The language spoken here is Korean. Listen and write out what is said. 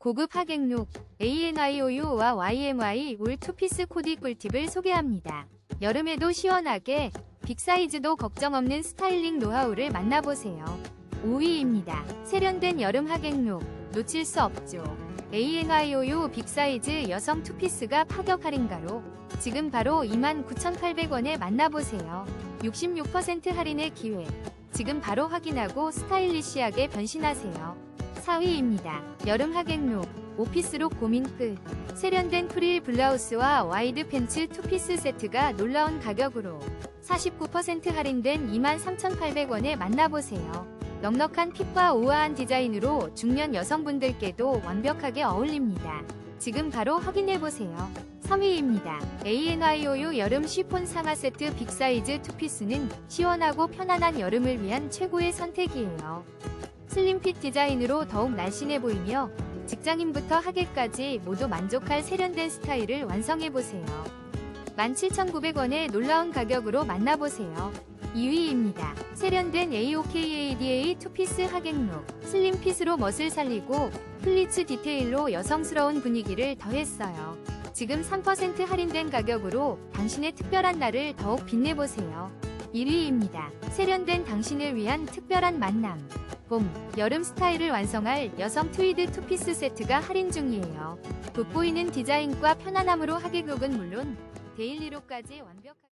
고급 하객룩 ANIOU와 YMY 울 투피스 코디 꿀팁을 소개합니다. 여름에도 시원하게 빅사이즈도 걱정 없는 스타일링 노하우를 만나보세요. 5위입니다. 세련된 여름 하객룩 놓칠 수 없죠. ANIOU 빅사이즈 여성 투피스가 파격 할인가로 지금 바로 29,800원에 만나보세요. 66% 할인의 기회. 지금 바로 확인하고 스타일리시하게 변신하세요. 4위입니다. 여름 하객룩, 오피스룩 고민 끝. 세련된 프릴 블라우스와 와이드 팬츠 투피스 세트가 놀라운 가격으로 49% 할인된 23,800원에 만나보세요. 넉넉한 핏과 우아한 디자인으로 중년 여성분들께도 완벽하게 어울립니다. 지금 바로 확인해보세요. 3위입니다. ANIOU 여름 쉬폰 상하 세트 빅사이즈 투피스는 시원하고 편안한 여름을 위한 최고의 선택이에요. 슬림핏 디자인으로 더욱 날씬해 보이며 직장인부터 하객까지 모두 만족할 세련된 스타일을 완성해보세요. 17,900원의 놀라운 가격으로 만나보세요. 2위입니다. 세련된 AOKADA 투피스 하객룩 슬림핏으로 멋을 살리고 플리츠 디테일로 여성스러운 분위기를 더했어요. 지금 3% 할인된 가격으로 당신의 특별한 날을 더욱 빛내보세요. 1위입니다. 세련된 당신을 위한 특별한 만남. 봄, 여름 스타일을 완성할 여성 트위드 투피스 세트가 할인 중이에요. 돋보이는 디자인과 편안함으로 하객룩은 물론 데일리룩까지 완벽하게